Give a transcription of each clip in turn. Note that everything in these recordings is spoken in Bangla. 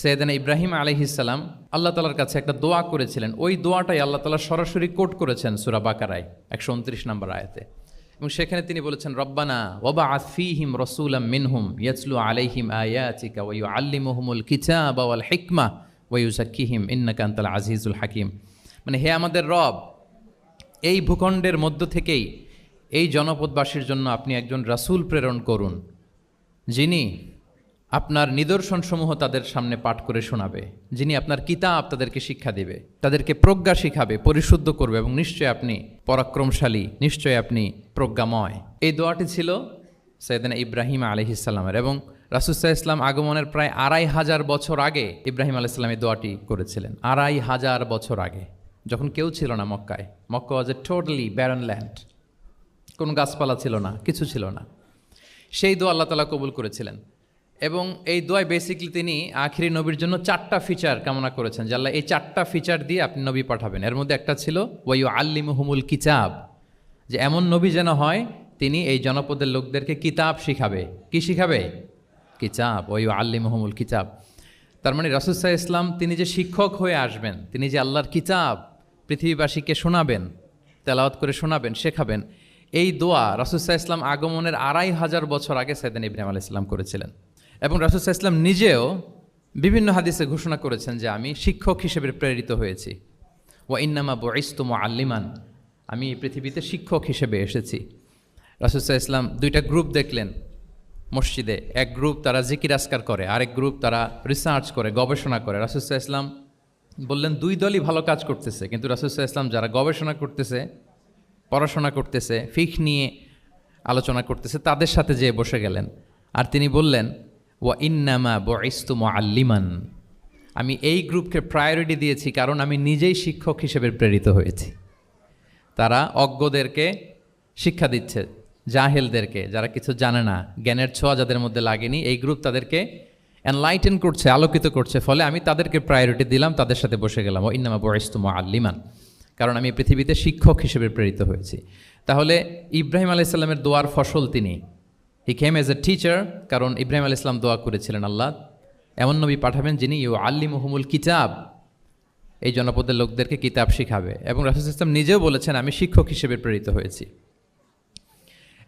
সৈয়দানা ইব্রাহিম আলহিসাল্লাম আল্লাহ তালার কাছে একটা দোয়া করেছিলেন। ওই দোয়াটাই আল্লাহ তালা সরাসরি কোট করেছেন সুরা বাকারায়, একশো উনত্রিশ নম্বর আয়াতে। এবং সেখানে তিনি বলেছেন, রব্বানা ওবা আফিহিম রসুলাম মিনহুম ইয়াসলু আলাইহিম আয়াতিকা ওয়ু আল্লি আল্লিমুহুমুল কিচা ওয়াল হিকমা ওয়ু জাক্কিহিম ইন্নাকান্তাল আজিজুল হাকিম। মানে হে আমাদের রব, এই ভূখণ্ডের মধ্য থেকেই এই জনপদবাসীর জন্য আপনি একজন রাসুল প্রেরণ করুন, যিনি আপনার নিদর্শনসমূহ তাদের সামনে পাঠ করে শোনাবে, যিনি আপনার কিতাব তাদেরকে শিক্ষা দেবে, তাদেরকে প্রজ্ঞা শিখাবে, পরিশুদ্ধ করবে এবং নিশ্চয়ই আপনি পরাক্রমশালী নিশ্চয়ই আপনি প্রজ্ঞাময়। এই দোয়াটি ছিল সৈয়দিনা ইব্রাহিম আলহিসাল্লামের এবং রাসুসাহ ইসলাম আগমনের প্রায় আড়াই হাজার বছর আগে ইব্রাহিম আলাইসাল্লাম এই দোয়াটি করেছিলেন। আড়াই হাজার বছর আগে, যখন কেউ ছিল না মক্কায়। Mecca was a totally barren land কোনো গাছপালা ছিল না, কিছু ছিল না। সেই দোয়া আল্লাহ তালা কবুল করেছিলেন। এবং এই দোয়ায় বেসিকলি তিনি আখিরি নবীর জন্য চারটা ফিচার কামনা করেছেন। যে আল্লাহ এই চারটা ফিচার দিয়ে আপনি নবী পাঠাবেন। এর মধ্যে একটা ছিল ওয়াইউ আল্লিমহুমুল কিতাব যে এমন নবী যেন হয়, তিনি এই জনপদের লোকদেরকে কিতাব শিখাবে। কি শিখাবে? কিতাব। ওয়াইউ আল্লিমহুমুল কিতাব। তার মানে রাসুসাহ ইসলাম তিনি যে শিক্ষক হয়ে আসবেন, তিনি যে আল্লাহর কিতাব পৃথিবীবাসীকে শোনাবেন, তেলাওয়াত করে শোনাবেন, শেখাবেন, এই দোয়া রাসুসাহ ইসলাম আগমনের আড়াই হাজার বছর আগে সাইদান ইব্রাহিম আলাহ ইসলাম করেছিলেন। এবং রাসুসাহ ইসলাম নিজেও বিভিন্ন হাদিসে ঘোষণা করেছেন যে আমি শিক্ষক হিসেবে প্রেরিত হয়েছি। ও ইন্নামা বইস্তুম আল্লিমান আমি এই পৃথিবীতে শিক্ষক হিসেবে এসেছি। রাসুসাহ ইসলাম দুইটা গ্রুপ দেখলেন মসজিদে। এক গ্রুপ তারা জিকির আসকার করে, আরেক গ্রুপ তারা রিসার্চ করে, গবেষণা করে। রাসুসাহ ইসলাম বললেন, দুই দলই ভালো কাজ করতেছে। কিন্তু রাসুসাহ ইসলাম যারা গবেষণা করতেছে, পড়াশোনা করতেছে ফিক নিয়ে আলোচনা করতেছে, তাদের সাথে যেয়ে বসে গেলেন। আর তিনি বললেন ওয়া ইন্নামা বইস্তুম আল্লিমান আমি এই গ্রুপকে প্রায়োরিটি দিয়েছি কারণ আমি নিজেই শিক্ষক হিসেবে প্রেরিত হয়েছি। তারা অজ্ঞদেরকে শিক্ষা দিচ্ছে, জাহেলদেরকে, যারা কিছু জানে না, জ্ঞানের ছোঁয়া যাদের মধ্যে লাগেনি, এই গ্রুপ তাদেরকে এনলাইটেন করছে, আলোকিত করছে, ফলে আমি তাদেরকে প্রায়োরিটি দিলাম, তাদের সাথে বসে গেলাম। ও ইন্নামা বয়স্তুম আল্লিমান কারণ আমি পৃথিবীতে শিক্ষক হিসেবে প্রেরিত হয়েছি। তাহলে ইব্রাহিম আলাইসাল্লামের দোয়ার ফসল তিনি। হি খেম এজ এ টিচার কারণ ইব্রাহিম আল ইসলাম দোয়া করেছিলেন আল্লাহ। এমন নবী পাঠাবেন যিনি ইউ আল্লি মুহমুল কিতাব। এই জনপদের লোকদেরকে কিতাব শিখাবে। এবং রাসুল ইসলাম নিজেও বলেছেন, আমি শিক্ষক হিসেবে প্রেরিত হয়েছি।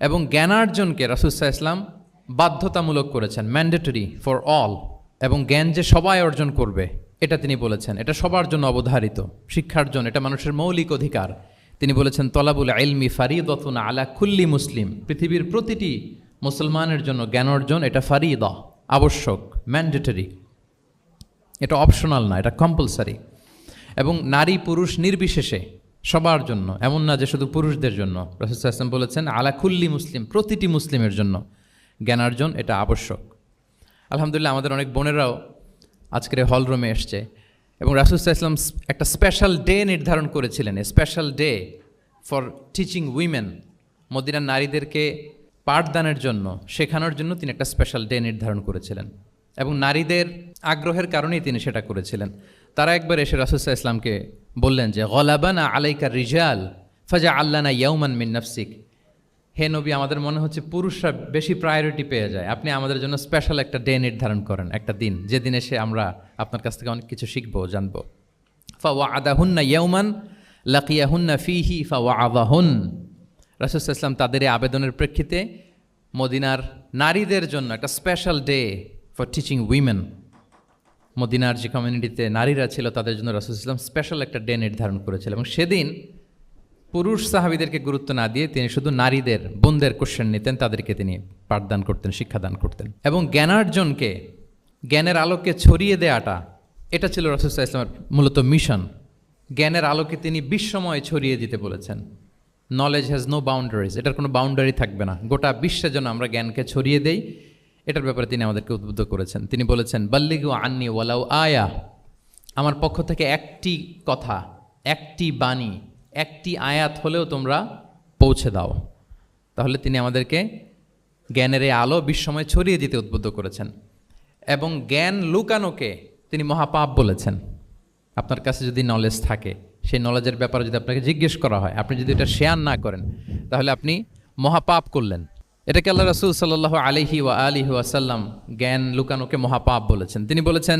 এবং জ্ঞানার্জনকে রাসুসাহ ইসলাম বাধ্যতামূলক করেছেন ম্যান্ডেটরি ফর অল এবং জ্ঞান যে সবাই অর্জন করবে, এটা তিনি বলেছেন। এটা সবার জন্য অবধারিত। শিক্ষার্জন এটা মানুষের মৌলিক অধিকার। তিনি বলেছেন, তলাবুল আইলমি ফারিদতুন আলা কুল্লি মুসলিম। পৃথিবীর প্রতিটি মুসলমানের জন্য জ্ঞান অর্জন, এটা ফারিদ, আবশ্যক ম্যান্ডেটরি এটা অপশনাল না, এটা কম্পালসারি এবং নারী পুরুষ নির্বিশেষে সবার জন্য, এমন না যে শুধু পুরুষদের জন্য। রসুল আসলাম বলেছেন, আলা কুল্লি মুসলিম, প্রতিটি মুসলিমের জন্য জ্ঞানার্জন এটা আবশ্যক। আলহামদুলিল্লাহ, আমাদের অনেক বোনেরাও আজকের হল রুমে এসছে। এবং রাসুসাহ ইসলাম একটা স্পেশাল ডে নির্ধারণ করেছিলেন special day for teaching women মদিনার নারীদেরকে পাঠদানের জন্য, শেখানোর জন্য তিনি একটা স্পেশাল ডে নির্ধারণ করেছিলেন। এবং নারীদের আগ্রহের কারণেই তিনি সেটা করেছিলেন। তারা একবার এসে রাসুসাহ ইসলামকে বললেন যে, গলাবানা আলাইকার রিজাল ফাজা আল্লানা ইয়াউমান মিন নাফসিক। হে নবী, আমাদের মনে হচ্ছে পুরুষরা বেশি প্রায়োরিটি পেয়ে যায়। আপনি আমাদের জন্য স্পেশাল একটা ডে নির্ধারণ করেন, একটা দিন, যেদিন এসে আমরা আপনার কাছ থেকে অনেক কিছু শিখব, জানব। ফা ওয়া আদাহুন্না ইয়ৌমান লাকিয়াহুন্না ফিহি ফা ওয়া আদাহুন রাসুল ইসলাম তাদের আবেদনের প্রেক্ষিতে মদিনার নারীদের জন্য একটা special day for teaching women মদিনার যে কমিউনিটিতে নারীরা ছিল, তাদের জন্য রাসুল ইসলাম স্পেশাল একটা ডে নির্ধারণ করেছিল এবং সেদিন পুরুষ সাহাবিদেরকে গুরুত্ব না দিয়ে তিনি শুধু নারীদের, বোনদের কোশ্চেন নিতেন, তাদেরকে তিনি পাঠদান করতেন, শিক্ষাদান করতেন। এবং জ্ঞানার্জনকে, জ্ঞানের আলোকে ছড়িয়ে দেওয়াটা এটা ছিল রসুল্লাহ ইসলামের মূলত মিশন জ্ঞানের আলোকে তিনি বিশ্বময় ছড়িয়ে দিতে বলেছেন। নলেজ হ্যাজ নো বাউন্ডারিজ এটার কোনো বাউন্ডারি থাকবে না। গোটা বিশ্বে যেন আমরা জ্ঞানকে ছড়িয়ে দেই, এটার ব্যাপারে তিনি আমাদেরকে উদ্বুদ্ধ করেছেন। তিনি বলেছেন, বাল্লিগু আন্নি ওয়ালাউ আয়া। আমার পক্ষ থেকে একটি কথা, একটি বাণী, একটি আয়াত হলেও তোমরা পৌঁছে দাও। তাহলে তিনি আমাদেরকে জ্ঞানের এই আলো বিশ্বময় ছড়িয়ে দিতে উদ্বুদ্ধ করেছেন। এবং জ্ঞান লুকানোকে তিনি মহাপাপ বলেছেন। আপনার কাছে যদি নলেজ থাকে সেই নলেজের ব্যাপারে যদি আপনাকে জিজ্ঞেস করা হয়, আপনি যদি এটা শেয়ার না করেন, তাহলে আপনি মহাপাপ করলেন। এটাকে আল্লাহ রসুল সাল্লাহ আলিহি ওয়া আলিহি ওয়াসাল্লাম জ্ঞান লুকানোকে মহাপাপ বলেছেন। তিনি বলেছেন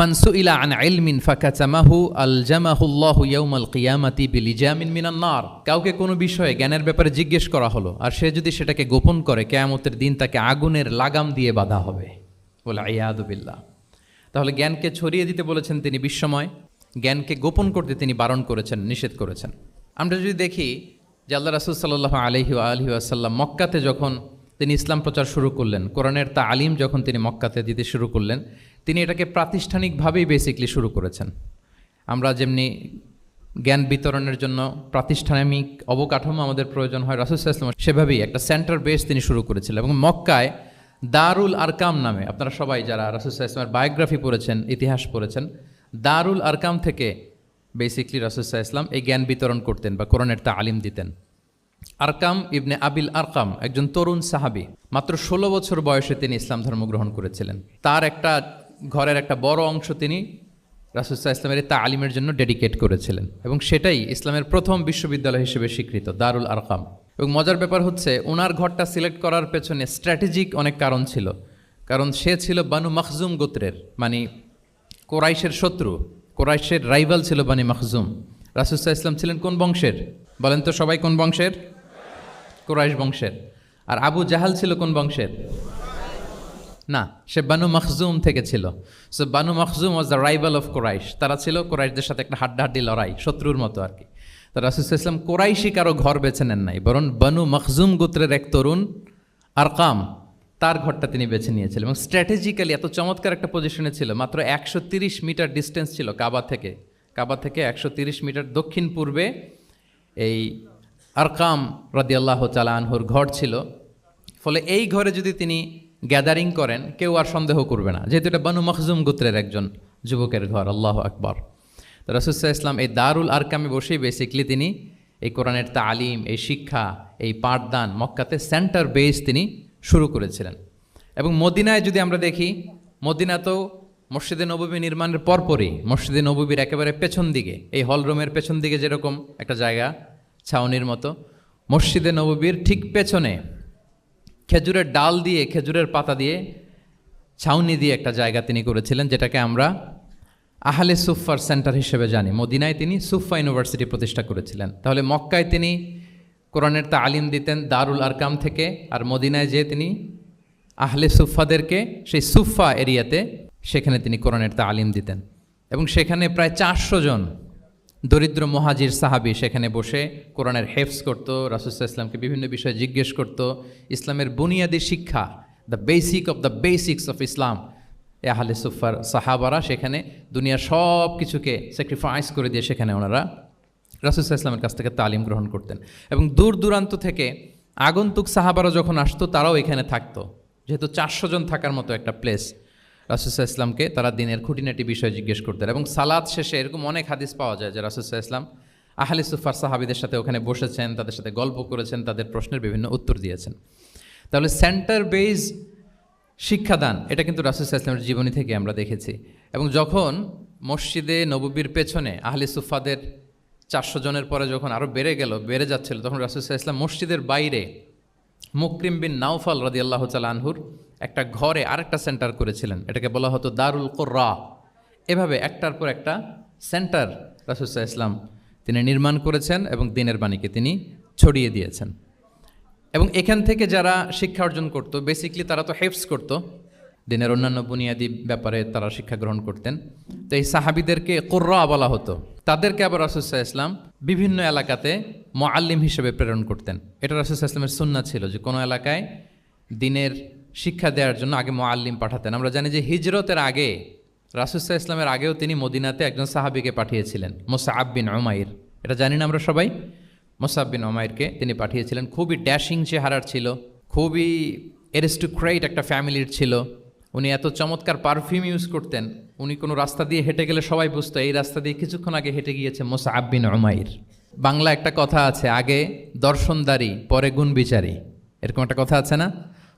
মানসু ইলা আন ইলমিন ফাকাচামাহু আলজামাহুল্লাহু ইয়াউমাল কিয়ামাতি বিলিজামিন মিনান নার। কাউকে কোনো বিষয়ে জ্ঞানের ব্যাপারে জিজ্ঞেস করা হলো, আর সে যদি সেটাকে গোপন করে, কেয়ামতের দিন তাকে আগুনের লাগাম দিয়ে বাধা হবে। বলে আয়াদুবিল্লাহ তাহলে জ্ঞানকে ছড়িয়ে দিতে বলেছেন তিনি বিশ্বময়। জ্ঞানকে গোপন করতে তিনি বারণ করেছেন, নিষেধ করেছেন। আমরা যদি দেখি যে আল্লাহ রাসুল সাল্লাহ আলহি আলহি আসাল্লাম মক্কাতে যখন তিনি ইসলাম প্রচার শুরু করলেন, কোরআনের তা আলিম যখন তিনি মক্কাতে দিতে শুরু করলেন, তিনি এটাকে প্রাতিষ্ঠানিকভাবেই বেসিকলি শুরু করেছেন। আমরা যেমনি জ্ঞান বিতরণের জন্য প্রাতিষ্ঠানিক অবকাঠামো আমাদের প্রয়োজন হয় রাসুসাল্লাম সেভাবেই একটা সেন্টার বেস তিনি শুরু করেছিলেন এবং মক্কায় দারুল আরকাম নামে, আপনারা সবাই যারা রাসুসাহ ইসলামের বায়োগ্রাফি পড়েছেন, ইতিহাস পড়েছেন দারুল আরকাম থেকে বেসিকলি রাসুসাহ ইসলাম এই জ্ঞান বিতরণ করতেন বা কোরআনের তা আলিম দিতেন। আরকাম ইবনে আবিল আরকাম একজন তরুণ সাহাবি, মাত্র ষোলো বছর বয়সে তিনি ইসলাম ধর্ম গ্রহণ করেছিলেন। তার একটা ঘরের একটা বড় অংশ তিনি রাসুসাহ ইসলামের তা আলিমের জন্য ডেডিকেট করেছিলেন এবং সেটাই ইসলামের প্রথম বিশ্ববিদ্যালয় হিসেবে স্বীকৃত, দারুল আরকাম। এবং মজার ব্যাপার হচ্ছে ওনার ঘরটা সিলেক্ট করার পেছনে স্ট্র্যাটেজিক অনেক কারণ ছিল। কারণ সে ছিল বানু মখজুম গোত্রের মানে কোরাইশের শত্রু, কোরাইশের রাইভাল ছিল বানি মখজুম। রাসুসাহ ইসলাম ছিলেন কোন বংশের? বলেন তো সবাই কোন বংশের? কোরাইশ বংশের। আর আবু জাহাল ছিল কোন বংশের? না, সে বানু মখজুম থেকে ছিল। So Banu Makhzum was the rival of Quraysh. তারা ছিল কোরাইশদের সাথে একটা হাড্ডাহাড্ডি লড়াই, শত্রুর মতো আর কি। তো রাসুল ইসলাম কোরাইশি কারও ঘর বেছে নেন নাই, বরং বানু মখজুম গোত্রের এক তরুণ আরকাম। তার ঘরটা তিনি বেছে নিয়েছিলেন এবং স্ট্র্যাটেজিক্যালি এত চমৎকার একটা পজিশনে ছিল, মাত্র একশো তিরিশ মিটার ডিস্টেন্স ছিল কাবা থেকে। কাবা থেকে একশো তিরিশ মিটার দক্ষিণ পূর্বে এই আরকাম রাদিয়াল্লাহ তালা আনহুর ঘর ছিল। ফলে এই ঘরে যদি তিনি গ্যাদারিং করেন, কেউ আর সন্দেহ করবে না। যেহেতু এটা বানু মখজুম গোত্রের একজন যুবকের ঘর, আল্লাহ আকবর। তো ইসলাম এই দারুল আরকামে বসেই বেসিকলি তিনি এই কোরআনের তালিম, এই শিক্ষা, এই পাঠদান, মক্কাতে সেন্টার বেস তিনি শুরু করেছিলেন। এবং মদিনায় যদি আমরা দেখি, মদিনা তো মসজিদে নববী নির্মাণের পরপরই, মসজিদে নববীর একেবারে পেছন দিকে, এই হলরুমের পেছন দিকে যেরকম একটা জায়গা, ছাউনির মতো, মসজিদে নববীর ঠিক পেছনে খেজুরের ডাল দিয়ে, খেজুরের পাতা দিয়ে, ছাউনি দিয়ে একটা জায়গা তিনি করেছিলেন, যেটাকে আমরা আহলে সুফার সেন্টার হিসেবে জানি। মদিনায় তিনি সুফা ইউনিভার্সিটি প্রতিষ্ঠা করেছিলেন। তাহলে মক্কায় তিনি কোরআনের তালিম দিতেন দারুল আরকাম থেকে আর মদিনায় যে তিনি আহলে সুফাদেরকে সেই সুফা এরিয়াতে সেখানে তিনি কোরআনের তালিম দিতেন। এবং সেখানে প্রায় চারশো জন দরিদ্র মহাজির সাহাবি সেখানে বসে কোরআনের হেফস করত রাসুসাহ ইসলামকে বিভিন্ন বিষয়ে জিজ্ঞেস করত। ইসলামের বুনিয়াদী শিক্ষা the basic of the basics of Islam এ আহলে সুফার সাহাবারা সেখানে দুনিয়ার সব কিছুকে স্যাক্রিফাইস করে দিয়ে সেখানে ওনারা রাসুসাহ ইসলামের কাছ থেকে তালিম গ্রহণ করতেন এবং দূর দূরান্ত থেকে আগন্তুক সাহাবারা যখন আসতো, তারাও এখানে থাকতো। যেহেতু চারশো জন থাকার মতো একটা প্লেস রাসুসাহ ইসলামকে তারা দিনের খুঁটিনাটি বিষয় জিজ্ঞেস করতেন এবং সালাদ শেষে এরকম অনেক হাদিস পাওয়া যায় যে রাসুসাহ ইসলাম আহলে সুফার সাহাবিদের সাথে ওখানে বসেছেন, তাদের সাথে গল্প করেছেন, তাদের প্রশ্নের বিভিন্ন উত্তর দিয়েছেন। তাহলে সেন্টার বেজ শিক্ষাদান, এটা কিন্তু রাসুসাহ ইসলামের জীবনী থেকে আমরা দেখেছি। এবং যখন মসজিদে নববীর পেছনে আহলে সুফাদের চারশো জনের পরে যখন আরও বেড়ে গেল, বেড়ে যাচ্ছিল, তখন রাসুসাহ ইসলাম মসজিদের বাইরে মুকরিম বিন নাউফাল রদি আল্লাহ আনহুর একটা ঘরে আরেকটা সেন্টার করেছিলেন। এটাকে বলা হতো দারুল কোর্রা। এভাবে একটার পর একটা সেন্টার রাসুসাহ ইসলাম তিনি নির্মাণ করেছেন এবং দিনের বাণীকে তিনি ছড়িয়ে দিয়েছেন। এবং এখান থেকে যারা শিক্ষা অর্জন করতো বেসিকলি তারা তো হেফস করতো। দিনের অন্যান্য বুনিয়াদী ব্যাপারে তারা শিক্ষা গ্রহণ করতেন। তো এই সাহাবিদেরকে কোর্রা বলা হতো। তাদেরকে আবার রাসুসাহ ইসলাম বিভিন্ন এলাকাতে মোয়াল্লিম হিসেবে প্রেরণ করতেন। এটা রাসুসাহ ইসলামের সুন্না ছিল যে কোনো এলাকায় দিনের শিক্ষা দেওয়ার জন্য আগে মোয়াল্লিম পাঠাতেন। আমরা জানি যে হিজরতের আগে রাসুসাহ ইসলামের আগেও তিনি মদিনাতে একজন সাহাবিকে পাঠিয়েছিলেন মোসাহাব বিন ওমাইর এটা জানি না আমরা সবাই? মোসাব বিন ওমাইরকে তিনি পাঠিয়েছিলেন। খুবই ড্যাশিং চেহারার ছিল, খুবই এরিস্টোক্রেট একটা ফ্যামিলির ছিল। উনি এত চমৎকার পারফিউম ইউজ করতেন, উনি কোনো রাস্তা দিয়ে হেঁটে গেলে সবাই বুঝতো, এই রাস্তা দিয়ে কিছুক্ষণ আগে হেঁটে গিয়েছে মোসা আব্বিন ওমাইর বাংলা একটা কথা আছে, আগে দর্শনদারি, পরে গুণ বিচারী এরকম একটা কথা আছে না?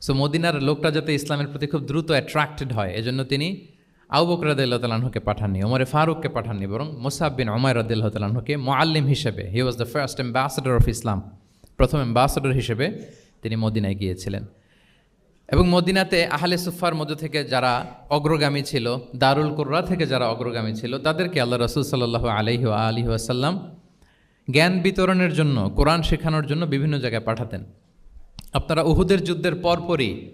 সো মদিনার লোকটা যাতে ইসলামের প্রতি খুব দ্রুত অ্যাট্রাক্টেড হয়, এজন্য তিনি আউবক রাদিল্লাহ তালাহুকে পাঠাননি, ওমরে ফারুককে পাঠাননি, বরং মোসাব্বিন ওমায় তালাহুকে মোয়াল্লিম হিসেবে he was the first ambassador of Islam প্রথম অ্যাম্বাসাডার হিসেবে তিনি মদিনায় গিয়েছিলেন। এবং মদিনাতে আহলে সুফার মধ্যে থেকে যারা অগ্রগামী ছিল, দারুল কোর্রা থেকে যারা অগ্রগামী ছিল, তাদেরকে আল্লাহ রসুল সাল্লাহ আলহি আলহি আসাল্লাম জ্ঞান বিতরণের জন্য, কোরআন শেখানোর জন্য বিভিন্ন জায়গায় পাঠাতেন। আপনারা উহুদের যুদ্ধের পরপরই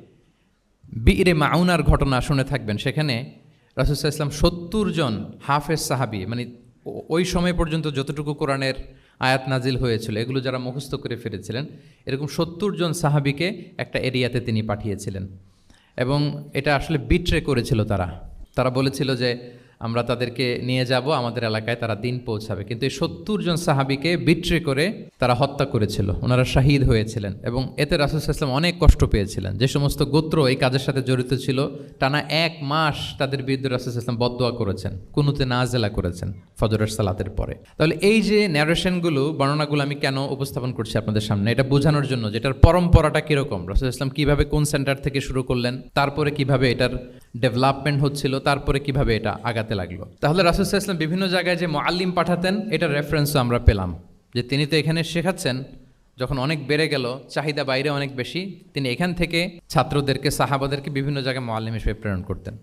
বীরে মাউনার ঘটনা শুনে থাকবেন। সেখানে রাসুসাহ ইসলাম সত্তর জন হাফেজ সাহাবি মানে ওই সময় পর্যন্ত যতটুকু কোরআনের আয়াত নাজিল হয়েছিল। এগুলো যারা মুখস্থ করে ফিরেছিলেন এরকম সত্তর জন সাহাবিকে একটা এরিয়াতে তিনি পাঠিয়েছিলেন। এবং এটা আসলে বিট্রে করেছিল তারা। তারা বলেছিল যে আমরা তাদেরকে নিয়ে যাব, আমাদের এলাকায় তারা দিন পৌঁছাবে। কিন্তু এই সত্তর জন সাহাবিকে বিট্রে করে তারা হত্যা করেছিল। ওনারা শাহিদ হয়েছিলেন এবং এতে রাসুল ইসলাম অনেক কষ্ট পেয়েছিলেন। যে সমস্ত গোত্র এই কাজের সাথে জড়িত ছিল, টানা এক মাস তাদের বিরুদ্ধে রাসুল ইসলাম বদোয়া করেছেন, কুনুতে নাজেলা করেছেন ফজরের সালাতের পরে। তাহলে এই যে ন্যারেশনগুলো বর্ণনাগুলো আমি কেন উপস্থাপন করছি আপনাদের সামনে, এটা বোঝানোর জন্য যেটার পরম্পরাটা কীরকম? রাসুল ইসলাম কীভাবে কোন সেন্টার থেকে শুরু করলেন? তারপরে কীভাবে এটার ডেভেলপমেন্ট হচ্ছিল? তারপরে কীভাবে এটা আগাতে লাগল। তাহলে রাসুল ইসলাম বিভিন্ন জায়গায় যে মোয়াল্লিম পাঠাতেন, এটার রেফারেন্সও আমরা পেলাম। যে তিনি তো এখানে শেখাচ্ছেন, যখন অনেক বেড়ে গেল, চাহিদা বাইরে অনেক বেশি, তিনি এখান থেকে ছাত্রদেরকে, সাহাবাদেরকে বিভিন্ন জায়গায় মোয়াল্লিম হিসেবে প্রেরণ করতেন।